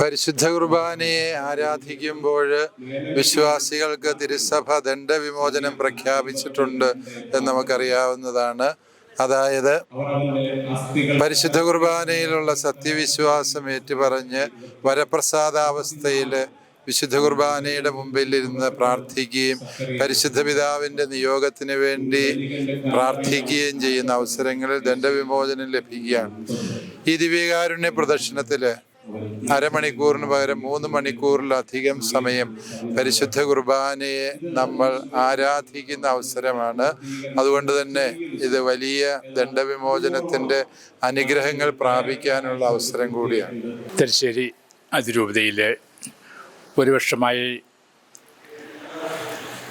പരിശുദ്ധ കുർബാനയെ ആരാധിക്കുമ്പോൾ വിശ്വാസികൾക്ക് തിരുസഭ ദണ്ഡവിമോചനം പ്രഖ്യാപിച്ചിട്ടുണ്ട് എന്ന് നമുക്കറിയാവുന്നതാണ്. അതായത് പരിശുദ്ധ കുർബാനയിലുള്ള സത്യവിശ്വാസം ഏറ്റുപറഞ്ഞ് വരപ്രസാദാവസ്ഥയിൽ വിശുദ്ധ കുർബാനയുടെ മുമ്പിൽ ഇരുന്ന് പ്രാർത്ഥിക്കുകയും പരിശുദ്ധ പിതാവിന്റെ നിയോഗത്തിന് വേണ്ടി പ്രാർത്ഥിക്കുകയും ചെയ്യുന്ന അവസരങ്ങളിൽ ദണ്ഡവിമോചനം ലഭിക്കുകയാണ്. ഈ ദിവ്യകാരുണ്യ പ്രദർശനത്തിൽ അരമണിക്കൂറിന് പകരം മൂന്ന് മണിക്കൂറിലധികം സമയം പരിശുദ്ധ കുർബാനയെ നമ്മൾ ആരാധിക്കുന്ന അവസരമാണ്. അതുകൊണ്ട് തന്നെ ഇത് വലിയ ദണ്ഡവിമോചനത്തിന്റെ അനുഗ്രഹങ്ങൾ പ്രാപിക്കാനുള്ള അവസരം കൂടിയാണ്. തലശ്ശേരി അതിരൂപതയിലെ ഒരു വർഷമായി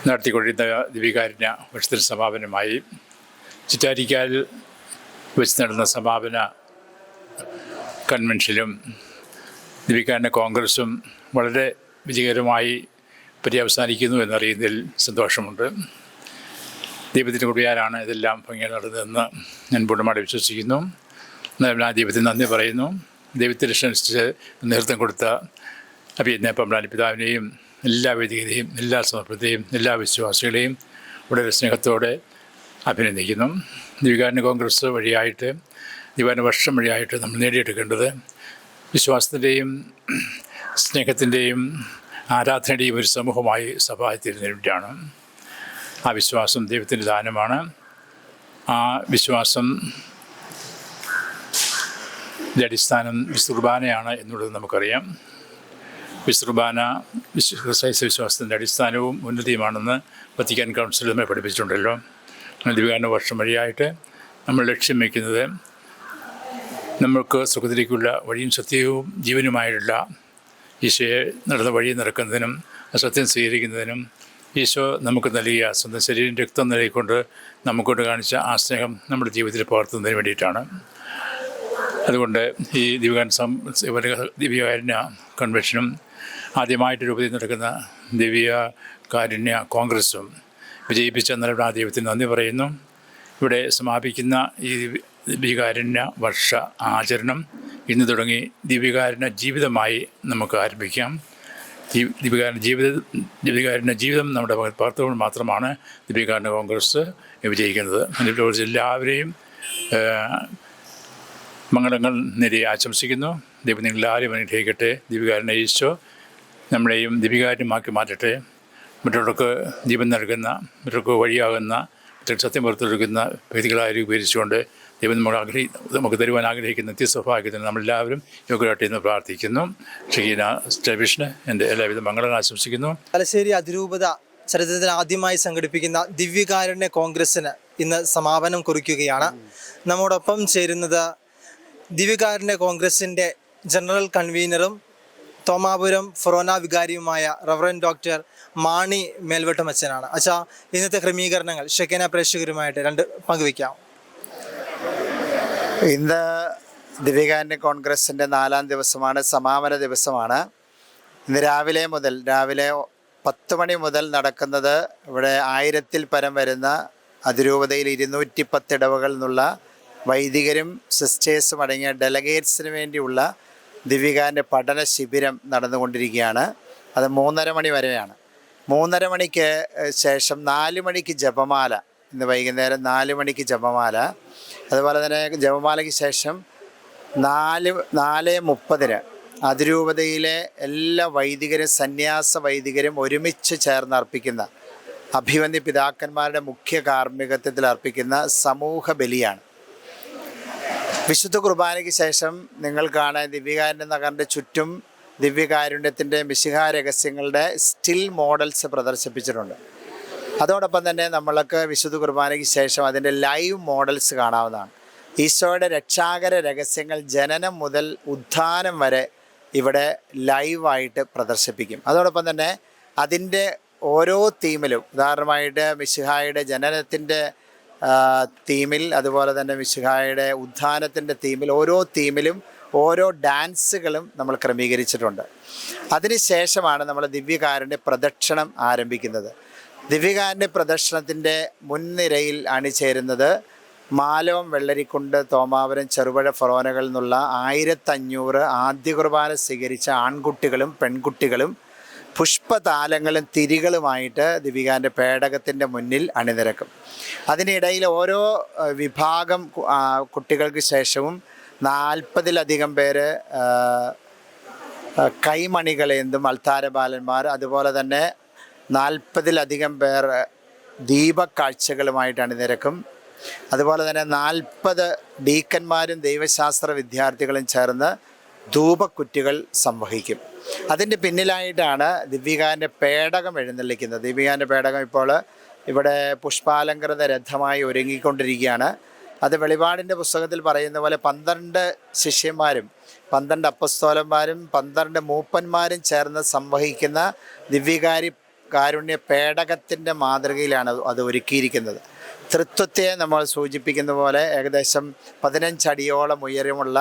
നടത്തിക്കൊണ്ടിരുന്ന ദിവികാരുണ്യ വർഷത്തിന് സമാപനമായി ചിറ്റാരിക്കാൽ വെച്ച് നടന്ന സമാപന കൺവെൻഷനിലും ദിവികാരുണ്യ കോൺഗ്രസും വളരെ വിജയകരമായി പര്യവസാനിക്കുന്നു എന്നറിയുന്നതിൽ സന്തോഷമുണ്ട്. ദീപത്തിന് കുടിയാരാണ് ഇതെല്ലാം ഭംഗിയായി നടന്നതെന്ന് ഞാൻ പൂർണമായിട്ട് വിശ്വസിക്കുന്നു. ആ ദൈവത്തിന് നന്ദി പറയുന്നു. ദൈവത്തിൽ അനുസരിച്ച് നേതൃത്വം കൊടുത്ത അഭിയജ്ഞ പമ്പളാനി പിതാവിനെയും എല്ലാ വേദികരെയും എല്ലാ സമർപ്പത്തെയും എല്ലാ വിശ്വാസികളെയും വളരെ സ്നേഹത്തോടെ അഭിനന്ദിക്കുന്നു. ദീപികാരൻ കോൺഗ്രസ് വഴിയായിട്ട് ദിവാന വർഷം വഴിയായിട്ട് നമ്മൾ നേടിയെടുക്കേണ്ടത് വിശ്വാസത്തിന്റെയും സ്നേഹത്തിന്റെയും ആരാധനയുടെയും ഒരു സമൂഹമായി സഭ തീരുന്നതിന് ആ വിശ്വാസം ദൈവത്തിന്റെ ദാനമാണ്. ആ വിശ്വാസം അടിസ്ഥാനം വിശ്രുബാനയാണ് എന്നുള്ളത് നമുക്കറിയാം. വിശ്രുബാന വിശ്വസൈസ വിശ്വാസത്തിന്റെ അടിസ്ഥാനവും ഉന്നതിയുമാണെന്ന് വത്തിക്കാൻ കൗൺസിൽ നമ്മെ പഠിപ്പിച്ചിട്ടുണ്ടല്ലോ. ദിവ്യാന വർഷം വഴിയായിട്ട് നമ്മൾ ലക്ഷ്യം വയ്ക്കുന്നത് നമ്മൾക്ക് സുഖത്തിലേക്കുള്ള വഴിയും സത്യവും ജീവനുമായിട്ടുള്ള ഈശോയെ നടന്ന വഴി നടക്കുന്നതിനും സത്യം സ്വീകരിക്കുന്നതിനും ഈശോ നമുക്ക് നൽകിയ സ്വന്തം ശരീരം രക്തം നൽകിക്കൊണ്ട് നമുക്കൊണ്ട് കാണിച്ച ആ സ്നേഹം നമ്മുടെ ജീവിതത്തിൽ പകർത്തുന്നതിന് വേണ്ടിയിട്ടാണ്. അതുകൊണ്ട് ഈ ദിവ്യകാരൻ സം ദിവ്യകാരുണ്യ കൺവെൻഷനും ആദ്യമായിട്ട് രൂപത്തിൽ നടക്കുന്ന ദിവ്യ കാരുണ്യ കോൺഗ്രസും വിജയിപ്പിച്ച ദൈവത്തിന് നന്ദി പറയുന്നു. ഇവിടെ സമാപിക്കുന്ന ഈ ദിവ്യകാരുണ്യ വർഷ ആചരണം. ഇന്ന് തുടങ്ങി ദിവ്യകാരുണ്യ ജീവിതമായി നമുക്ക് ആരംഭിക്കാം. ദീ- ദിവ്യകാരുണ്യ ജീവിത ദിവ്യകാരുണ്യ ജീവിതം നമ്മുടെ പകർത്തുകൊണ്ട് മാത്രമാണ് ദിവ്യകാരുണ്യ കോൺഗ്രസ് വിജയിക്കുന്നത്. അതിനെക്കുറിച്ച് എല്ലാവരെയും മംഗളങ്ങൾ നേടി ആശംസിക്കുന്നു. ദൈവം നിങ്ങളാരും അനുഗ്രഹിക്കട്ടെ. ദീപികാരനെ ഈശോ നമ്മളെയും ദീപികാരനുമാക്കി മാറ്റട്ടെ. മറ്റുള്ളവർക്ക് ജീവൻ നൽകുന്ന മറ്റുള്ളവർക്ക് വഴിയാകുന്ന മറ്റൊരു സത്യം പുറത്തെടുക്കുന്ന വ്യക്തികളായി രൂപീകരിച്ചുകൊണ്ട് ദൈവം നമ്മൾ ആഗ്രഹി നമുക്ക് തരുവാൻ ആഗ്രഹിക്കുന്ന നിത്യസ്വഭാഗ്യത്തിന് നമ്മളെല്ലാവരും യോഗ്യമായിട്ട് ഇന്ന് പ്രാർത്ഥിക്കുന്നു. ഷീന ടെലിവിഷന് എന്റെ എല്ലാവിധ മംഗളങ്ങൾ ആശംസിക്കുന്നു. തലശ്ശേരി അതിരൂപത ചരിത്രത്തിൽ ആദ്യമായി സംഘടിപ്പിക്കുന്ന ദിവ്യകാരുണ്യ കോൺഗ്രസ്സിന് ഇന്ന് സമാപനം കുറിക്കുകയാണ്. നമ്മോടൊപ്പം ചേരുന്നത് ദിവ്യകാരുണ്യ കോൺഗ്രസിന്റെ ജനറൽ കൺവീനറും തോമാപുരം ഫൊറോന വികാരിയുമായ റവറൻ ഡോക്ടർ മാണി മേൽവട്ടമച്ചനാണ്. അച്ഛാ ഇന്നത്തെ ക്രമീകരണങ്ങൾ ഷെക്കേന പ്രേക്ഷകരുമായിട്ട് രണ്ട് പങ്കുവയ്ക്കാം. ഇന്ന് ദിവ്യകാരുണ്യ കോൺഗ്രസിന്റെ നാലാം ദിവസമാണ് സമാപന ദിവസമാണ്. ഇന്ന് രാവിലെ മുതൽ രാവിലെ പത്ത് മണി മുതൽ നടക്കുന്നത് ഇവിടെ ആയിരത്തിൽ പരം വരുന്ന അതിരൂപതയിൽ ഇരുന്നൂറ്റി പത്ത് ഇടവകളിൽ നിന്നുള്ള വൈദികരും സിസ്റ്റേഴ്സും അടങ്ങിയ ഡെലഗേറ്റ്സിന് വേണ്ടിയുള്ള ദിവ്യകാരന്റെ പഠന ശിബിരം നടന്നുകൊണ്ടിരിക്കുകയാണ്. അത് മൂന്നര മണി വരെയാണ്. മൂന്നര മണിക്ക് ശേഷം നാല് മണിക്ക് ജപമാല ഇന്ന് വൈകുന്നേരം നാല് മണിക്ക് ജപമാല. അതുപോലെ തന്നെ ജപമാലയ്ക്ക് ശേഷം നാല് നാല് മുപ്പതിന് അതിരൂപതയിലെ എല്ലാ വൈദികരും സന്യാസ വൈദികരും ഒരുമിച്ച് ചേർന്ന് അർപ്പിക്കുന്ന അഭിവന്ദി പിതാക്കന്മാരുടെ മുഖ്യ കാർമ്മികത്വത്തിൽ അർപ്പിക്കുന്ന സമൂഹ ബലിയാണ്. വിശുദ്ധ കുർബാനയ്ക്ക് ശേഷം നിങ്ങൾ കാണാൻ ദിവ്യകാരുണ്യ നഗറിന്റെ ചുറ്റും ദിവ്യകാരുണ്യത്തിന്റെ മിശിഹാരഹസ്യങ്ങളുടെ സ്റ്റിൽ മോഡൽസ് പ്രദർശിപ്പിച്ചിട്ടുണ്ട്. അതോടൊപ്പം തന്നെ നമ്മൾക്ക് വിശുദ്ധ കുർബാനയ്ക്ക് ശേഷം അതിന്റെ ലൈവ് മോഡൽസ് കാണാവുന്നതാണ്. ഈശോയുടെ രക്ഷാകര രഹസ്യങ്ങൾ ജനനം മുതൽ ഉത്ഥാനം വരെ ഇവിടെ ലൈവായിട്ട് പ്രദർശിപ്പിക്കും. അതോടൊപ്പം തന്നെ അതിന്റെ ഓരോ തീമിലും ഉദാഹരണമായിട്ട് മിശിഹായുടെ ജനനത്തിന്റെ തീമിൽ അതുപോലെ തന്നെ മിശിഹായുടെ ഉത്ഥാനത്തിന്റെ തീമിൽ ഓരോ തീമിലും ഓരോ ഡാൻസുകളും നമ്മൾ ക്രമീകരിച്ചിട്ടുണ്ട്. അതിനുശേഷമാണ് നമ്മൾ ദിവ്യകാരന്റെ പ്രദക്ഷിണം ആരംഭിക്കുന്നത്. ദിവ്യകാരുണ്യ പ്രദർശനത്തിന്റെ മുൻനിരയിൽ അണിചേരുന്നത് മാലവം വെള്ളരിക്കുണ്ട് തോമാവരം ചെറുപഴ ഫൊറോനകളിൽ നിന്നുള്ള ആയിരത്തഞ്ഞൂറ് ആദ്യ കുർബാന സ്വീകരിച്ച ആൺകുട്ടികളും പെൺകുട്ടികളും പുഷ്പതാലങ്ങളും തിരികളുമായിട്ട് ദിവികാന്റെ പേടകത്തിന്റെ മുന്നിൽ അണിനിരക്കും. അതിനിടയിൽ ഓരോ വിഭാഗം കുട്ടികൾക്ക് ശേഷവും നാൽപ്പതിലധികം പേര് കൈമണികളേന്തും അൾത്താരബാലന്മാർ അതുപോലെ തന്നെ നാൽപ്പതിലധികം പേർ ദീപക്കാഴ്ചകളുമായിട്ടാണ് അണിനിരക്കും അതുപോലെ തന്നെ നാൽപ്പത് ഡീക്കന്മാരും ദൈവശാസ്ത്ര വിദ്യാർത്ഥികളും ചേർന്ന് ധൂപക്കുറ്റികൾ സംവഹിക്കും. അതിന്റെ പിന്നിലായിട്ടാണ് ദിവ്യകാരന്റെ പേടകം എഴുന്നള്ളിക്കുന്നത്. ദിവ്യകാരന്റെ പേടകം ഇപ്പോൾ ഇവിടെ പുഷ്പാലങ്കൃത രഥമായി ഒരുങ്ങിക്കൊണ്ടിരിക്കുകയാണ്. അത് വെളിപാടിന്റെ പുസ്തകത്തിൽ പറയുന്ന പോലെ പന്ത്രണ്ട് ശിഷ്യന്മാരും പന്ത്രണ്ട് അപ്പസ്തോലന്മാരും പന്ത്രണ്ട് മൂപ്പന്മാരും ചേർന്ന് സംവഹിക്കുന്ന ദിവ്യകാരി കാരുണ്യ പേടകത്തിന്റെ മാതൃകയിലാണ് അത് ഒരുക്കിയിരിക്കുന്നത്. തൃത്വത്തെ നമ്മൾ സൂചിപ്പിക്കുന്ന പോലെ ഏകദേശം പതിനഞ്ചടിയോളം ഉയരമുള്ള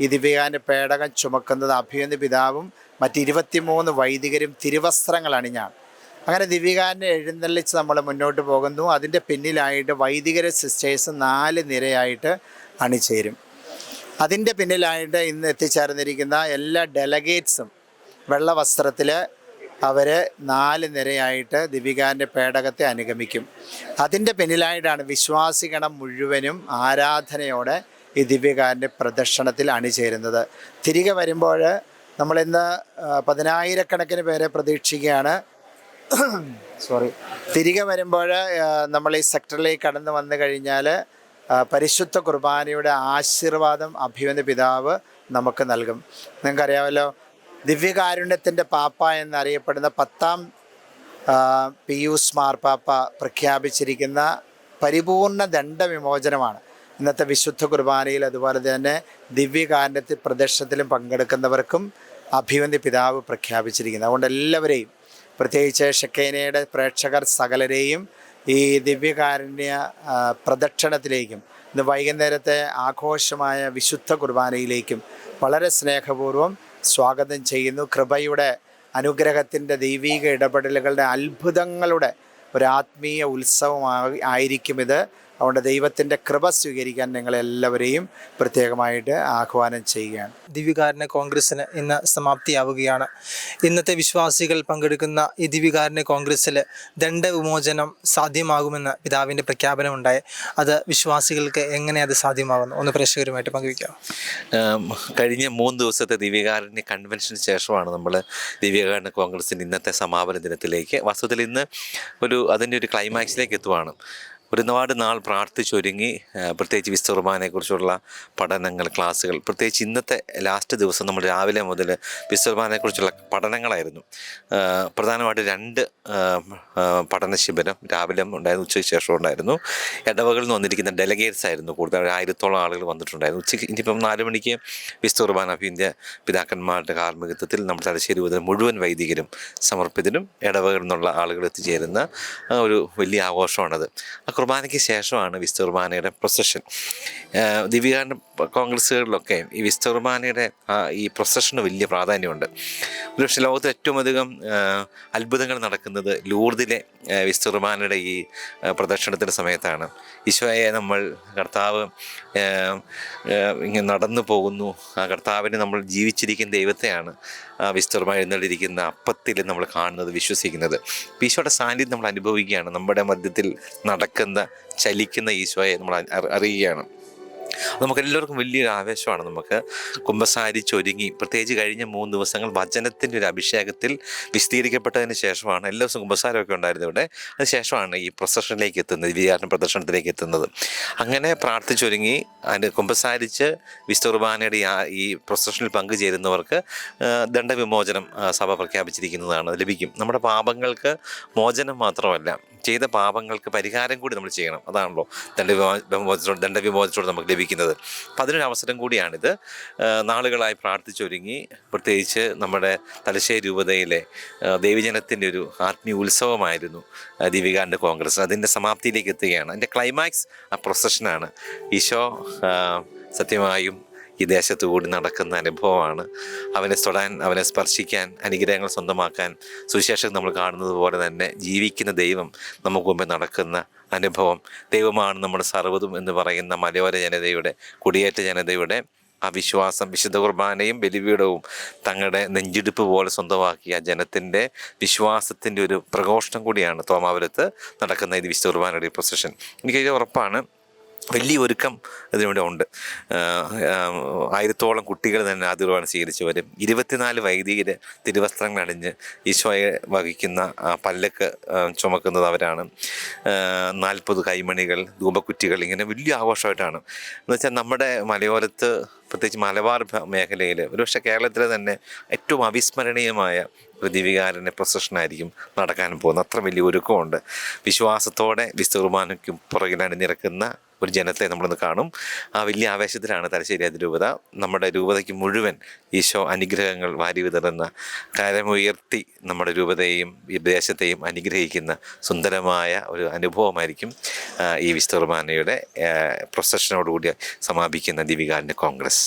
ഈ ദിവ്യകാന്റെ പേടകം ചുമക്കുന്നത് അഭിയന്ത പിതാവും മറ്റ് ഇരുപത്തിമൂന്ന് വൈദികരും തിരുവസ്ത്രങ്ങൾ അണിഞ്ഞാണ് അങ്ങനെ ദിവ്യകാരനെ എഴുന്നള്ളിച്ച് നമ്മൾ മുന്നോട്ട് പോകുന്നു. അതിന്റെ പിന്നിലായിട്ട് വൈദികര സിസ്റ്റേഴ്സ് നാല് നിരയായിട്ട് അണിചേരും. അതിന്റെ പിന്നിലായിട്ട് ഇന്ന് എത്തിച്ചേർന്നിരിക്കുന്ന എല്ലാ ഡെലഗേറ്റ്സും വെള്ള അവർ നാല് നിരയായിട്ട് ദിവികാന്റെ പേടകത്തെ അനുഗമിക്കും. അതിന്റെ പിന്നിലായിട്ടാണ് വിശ്വാസിഗണം മുഴുവനും ആരാധനയോടെ ഈ ദിവ്യകാരന്റെ പ്രദർശനത്തിൽ അണിചേരുന്നത്. തിരികെ വരുമ്പോൾ നമ്മളിന്ന് പതിനായിരക്കണക്കിന് പേരെ പ്രതീക്ഷിക്കുകയാണ്. സോറി തിരികെ വരുമ്പോൾ നമ്മൾ ഈ സെക്ടറിലേക്ക് കടന്നു വന്നു കഴിഞ്ഞാൽ പരിശുദ്ധ കുർബാനയുടെ ആശീർവാദം അഭിമന്യ പിതാവ് നമുക്ക് നൽകും. നിങ്ങൾക്കറിയാമല്ലോ ദിവ്യകാരുണ്യത്തിന്റെ പാപ്പ എന്നറിയപ്പെടുന്ന പത്താം പിയൂസ് മാർപ്പാപ്പ പ്രഖ്യാപിച്ചിരിക്കുന്ന പരിപൂർണ ദണ്ഡവിമോചനമാണ്. ഇന്നത്തെ വിശുദ്ധ കുർബാനയിൽ അതുപോലെ തന്നെ ദിവ്യകാരുണ്യത്തിൽ പ്രദർശനത്തിലും പങ്കെടുക്കുന്നവർക്കും അഭിവന്ദി പിതാവ് പ്രഖ്യാപിച്ചിരിക്കുന്നത് അതുകൊണ്ട് എല്ലാവരെയും പ്രത്യേകിച്ച് ഷെക്കൈനയുടെ പ്രേക്ഷകർ സകലരെയും ഈ ദിവ്യകാരുണ്യ പ്രദക്ഷിണത്തിലേക്കും ഇന്ന് വൈകുന്നേരത്തെ ആഘോഷമായ വിശുദ്ധ കുർബാനയിലേക്കും വളരെ സ്നേഹപൂർവം സ്വാഗതം ചെയ്യുന്നു. കൃപയുടെ അനുഗ്രഹത്തിന്റെ ദൈവീക ഇടപെടലുകളുടെ അത്ഭുതങ്ങളുടെ ഒരു ആത്മീയ ഉത്സവമായി ആയിരിക്കും ഇത്. അതുകൊണ്ട് ദൈവത്തിന്റെ കൃപ സ്വീകരിക്കാൻ നിങ്ങളെല്ലാവരെയും പ്രത്യേകമായിട്ട് ആഹ്വാനം ചെയ്യുകയാണ്. ദിവ്യകാരുണ്യ കോൺഗ്രസ്സിന് ഇന്ന് സമാപ്തിയാവുകയാണ്. ഇന്നത്തെ വിശ്വാസികൾ പങ്കെടുക്കുന്ന ഈ ദിവ്യകാരുണ്യ കോൺഗ്രസ്സിൽ ദണ്ഡവിമോചനം സാധ്യമാകുമെന്ന് പിതാവിന്റെ പ്രഖ്യാപനമുണ്ടായി. അത് വിശ്വാസികൾക്ക് എങ്ങനെ അത് സാധ്യമാകുന്നു ഒന്ന് പ്രേക്ഷകരുമായിട്ട് പങ്കുവയ്ക്കാം. കഴിഞ്ഞ മൂന്ന് ദിവസത്തെ ദിവ്യകാരന്റെ കൺവെൻഷന് ശേഷമാണ് നമ്മൾ ദിവ്യകാരുണ്യ കോൺഗ്രസിന്റെ ഇന്നത്തെ സമാപന ദിനത്തിലേക്ക്. വാസ്തവത്തിൽ ഇന്ന് ഒരു അതിന്റെ ഒരു ക്ലൈമാക്സിലേക്ക് എത്തുവാണ്. ഒരുപാട് നാൾ പ്രാർത്ഥിച്ചൊരുങ്ങി പ്രത്യേകിച്ച് വിശുദ്ധ പഠനങ്ങൾ ക്ലാസ്സുകൾ. പ്രത്യേകിച്ച് ഇന്നത്തെ ലാസ്റ്റ് ദിവസം നമ്മൾ രാവിലെ മുതൽ വിശുദ്ധ പഠനങ്ങളായിരുന്നു. പ്രധാനമായിട്ട് രണ്ട് പഠന ശിബിരം രാവിലെ ഉണ്ടായിരുന്നു ഉച്ചയ്ക്ക് ശേഷം ഉണ്ടായിരുന്നു. ഇടവകളിൽ നിന്ന് വന്നിരിക്കുന്ന ഡെലഗേറ്റ്സ് ആയിരുന്നു കൂടുതൽ ആയിരത്തോളം ആളുകൾ വന്നിട്ടുണ്ടായിരുന്നു. ഉച്ചയ്ക്ക് ഇനിയിപ്പം നാല് മണിക്ക് വിശുദ്ധ കുർബാന ഇന്ത്യ പിതാക്കന്മാരുടെ കാർമ്മികത്വത്തിൽ നമ്മുടെ തലശ്ശേരി മുതൽ മുഴുവൻ വൈദികരും സമർപ്പിതരും ഇടവകളിൽ നിന്നുള്ള ആളുകൾ എത്തിച്ചേരുന്ന ഒരു വലിയ ആഘോഷമാണത്. കുർബാനയ്ക്ക് ശേഷമാണ് വിശുദ്ധ കുർബാനയുടെ പ്രൊസഷൻ ദിവ്യകാരന്റെ കോൺഗ്രസ്സുകളിലൊക്കെ ഈ വിശുദ്ധ കുർബാനയുടെ ഈ പ്രൊസഷന് വലിയ പ്രാധാന്യമുണ്ട്. ഒരുപക്ഷെ ലോകത്ത് ഏറ്റവും അധികം അത്ഭുതങ്ങൾ നടക്കുന്നത് ലൂർദിലെ വിസ്തു കുർബാനയുടെ ഈ പ്രദക്ഷിണത്തിന്റെ സമയത്താണ്. ഈശോയെ നമ്മൾ കർത്താവ് ഇങ്ങനെ നടന്നു പോകുന്നു. ആ കർത്താവിനെ നമ്മൾ ജീവിച്ചിരിക്കുന്ന ദൈവത്തെയാണ് വിശുദ്ധ എഴുന്നള്ളിരിക്കുന്ന അപ്പത്തിൽ നമ്മൾ കാണുന്നത് വിശ്വസിക്കുന്നത്. ഈശോയുടെ സാന്നിധ്യം നമ്മൾ അനുഭവിക്കുകയാണ്. നമ്മുടെ മധ്യത്തിൽ നടക്കുന്ന ചലിക്കുന്ന ഈശോയെ നമ്മൾ അറി- അറിയുകയാണ്. നമുക്ക് എല്ലാവർക്കും വലിയൊരു ആവേശമാണ് നമുക്ക് കുമ്പസാരിച്ചൊരുങ്ങി പ്രത്യേകിച്ച് കഴിഞ്ഞ മൂന്ന് ദിവസങ്ങൾ വചനത്തിന്റെ ഒരു അഭിഷേകത്തിൽ വിശദീകരിക്കപ്പെട്ടതിന് ശേഷമാണ് എല്ലാ ദിവസവും കുമ്പസാരമൊക്കെ ഉണ്ടായിരുന്നു ഇവിടെ. അതിന് ശേഷമാണ് ഈ പ്രൊസഷനിലേക്ക് എത്തുന്നത് വിചാരണ പ്രദർശനത്തിലേക്ക് എത്തുന്നത്. അങ്ങനെ പ്രാർത്ഥിച്ചൊരുങ്ങി അതിന് കുമ്പസാരിച്ച് വിസ്തുർബാനയുടെ ഈ പ്രൊസഷനിൽ പങ്കുചേരുന്നവർക്ക് ദണ്ഡവിമോചനം സഭ പ്രഖ്യാപിച്ചിരിക്കുന്നതാണ്. ലഭിക്കും. നമ്മുടെ പാപങ്ങൾക്ക് മോചനം മാത്രമല്ല ചെയ്ത പാപങ്ങൾക്ക് പരിഹാരം കൂടി നമ്മൾ ചെയ്യണം. അതാണല്ലോ ദണ്ഡവിമോ ദണ്ഡവിമോചനത്തോട് നമുക്ക് ലഭിക്കുന്നത് അപ്പം അതിനൊരു അവസരം കൂടിയാണിത്. നാളുകളായി പ്രാർത്ഥിച്ചൊരുങ്ങി. പ്രത്യേകിച്ച് നമ്മുടെ തലശ്ശേരി രൂപതയിലെ ദേവിജനത്തിന്റെ ഒരു ആത്മീയ ഉത്സവമായിരുന്നു ദീപികാന്റെ കോൺഗ്രസ്. അതിന്റെ സമാപ്തിയിലേക്ക് എത്തുകയാണ്. അതിന്റെ ക്ലൈമാക്സ് ആ പ്രൊസഷനാണ്. ഈശോ സത്യമായും ഈ ദേശത്തു കൂടി നടക്കുന്ന അനുഭവമാണ്. അവനെ തൊടാൻ അവനെ സ്പർശിക്കാൻ അനുഗ്രഹങ്ങൾ സ്വന്തമാക്കാൻ സുവിശേഷം നമ്മൾ കാണുന്നത് പോലെ തന്നെ ജീവിക്കുന്ന ദൈവം നമുക്ക് മുമ്പേ നടക്കുന്ന അനുഭവം. ദൈവമാണ് നമ്മുടെ സർവതും എന്ന് പറയുന്ന മലയോര ജനതയുടെ കുടിയേറ്റ ജനതയുടെ ആ വിശ്വാസം വിശുദ്ധ കുർബാനയും ബലിപീഠവും തങ്ങളുടെ നെഞ്ചിടിപ്പ് പോലെ സ്വന്തമാക്കിയ ജനത്തിന്റെ വിശ്വാസത്തിന്റെ ഒരു പ്രഘോഷണം കൂടിയാണ് തോമാപുരത്ത് നടക്കുന്ന ഇത് വിശുദ്ധ കുർബാനയുടെ പ്രൊസഷൻ എനിക്ക് ഉറപ്പാണ്. വലിയ ഒരുക്കം ഇതിനിവിടെ ഉണ്ട് ആയിരത്തോളം കുട്ടികൾ തന്നെ ആദ്യ സ്വീകരിച്ചവരും. സ്വീകരിച്ചു വരും ഇരുപത്തിനാല് വൈദികര് തിരുവസ്ത്രങ്ങൾ അണിഞ്ഞ് ഈശോയെ വഹിക്കുന്ന പല്ലക്ക് ചുമക്കുന്നത് അവരാണ്. നാൽപ്പത് കൈമണികൾ ധൂപക്കുറ്റികൾ ഇങ്ങനെ വലിയ ആഘോഷമായിട്ടാണ്. എന്ന് വെച്ചാൽ നമ്മുടെ മലയോരത്ത് പ്രത്യേകിച്ച് മലബാർ മേഖലയിൽ ഒരുപക്ഷെ കേരളത്തിലെ തന്നെ ഏറ്റവും അവിസ്മരണീയമായ പ്രതിവികാരന്റെ പ്രൊസഷനായിരിക്കും നടക്കാൻ പോകുന്നത്. അത്ര വലിയ ഒരുക്കമുണ്ട്. വിശ്വാസത്തോടെ വിശ്വകുർബാനയ്ക്കും പുറകിൽ അണിനിരക്കുന്ന ഒരു ജനത്തെ നമ്മളിന്ന് കാണും. ആ വലിയ ആവേശത്തിലാണ് തലശ്ശേരി അതിരൂപത. നമ്മുടെ രൂപതയ്ക്ക് മുഴുവൻ ഈശോ അനുഗ്രഹങ്ങൾ വാരി വിതറുന്ന കരമുയർത്തി നമ്മുടെ രൂപതയെയും ഈ ദേശത്തെയും അനുഗ്രഹിക്കുന്ന സുന്ദരമായ ഒരു അനുഭവമായിരിക്കും ഈ വിശ്വർമാനയുടെ പ്രൊസഷനോടുകൂടി സമാപിക്കുന്ന ദിവികാരന്റെ കോൺഗ്രസ്.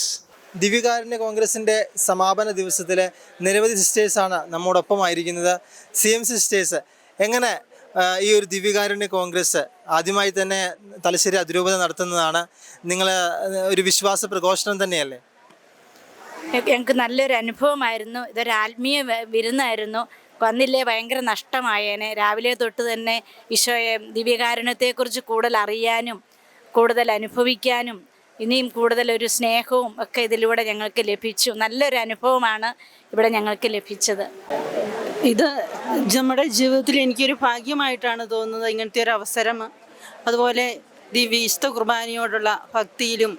ദിവ്യകാരുണ്യ കോൺഗ്രസിന്റെ സമാപന ദിവസത്തിലെ നിരവധി സിസ്റ്റേഴ്സാണ് നമ്മോടൊപ്പമായിരിക്കുന്നത്. സി എം സിസ്റ്റേഴ്സ് എങ്ങനെ ഈ ഒരു ദിവ്യകാരുണ്യ കോൺഗ്രസ് ആദ്യമായി തന്നെ തലശ്ശേരി അതിരൂപത നടത്തുന്നതാണ്. നിങ്ങൾ ഒരു വിശ്വാസ പ്രഘോഷണം തന്നെയല്ലേ? ഞങ്ങൾക്ക് നല്ലൊരു അനുഭവമായിരുന്നു. ഇതൊരു ആത്മീയ വിരുന്നായിരുന്നു. വന്നില്ലേ ഭയങ്കര നഷ്ടമായേനെ. രാവിലെ തൊട്ട് തന്നെ ഈശോയെ ദിവ്യകാരുണ്യത്തെക്കുറിച്ച് കൂടുതൽ അറിയാനും കൂടുതൽ അനുഭവിക്കാനും ഇനിയും കൂടുതൽ ഒരു സ്നേഹവും ഒക്കെ ഇതിലൂടെ ഞങ്ങൾക്ക് ലഭിച്ചു. നല്ലൊരു അനുഭവമാണ് ഇവിടെ ഞങ്ങൾക്ക് ലഭിച്ചത്. ഇത് നമ്മുടെ ജീവിതത്തിൽ എനിക്കൊരു ഭാഗ്യമായിട്ടാണ് തോന്നുന്നത് ഇങ്ങനത്തെ ഒരു അവസരം. അതുപോലെ ദി വിശുദ്ധ കുർബാനയോടുള്ള ഭക്തിയിലും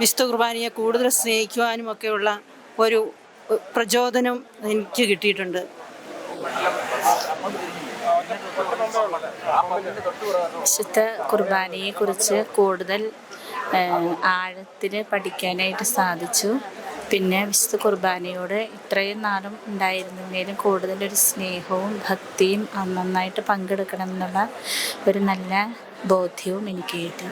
വിശുദ്ധ കുർബാനയെ കൂടുതൽ സ്നേഹിക്കുവാനും ഒക്കെയുള്ള ഒരു പ്രചോദനം എനിക്ക് കിട്ടിയിട്ടുണ്ട്. വിശുദ്ധ കുർബാനയെക്കുറിച്ച് കൂടുതൽ ആഴത്തിൽ പഠിക്കാനായിട്ട് സാധിച്ചു. പിന്നെ വിശുദ്ധ കുർബാനയോട് ഇത്രയും നാളും ഉണ്ടായിരുന്നെങ്കിലും കൂടുതലൊരു സ്നേഹവും ഭക്തിയും നന്നായിട്ട് പങ്കെടുക്കണം എന്നുള്ള ഒരു നല്ല ബോധ്യവും എനിക്ക് കിട്ടി.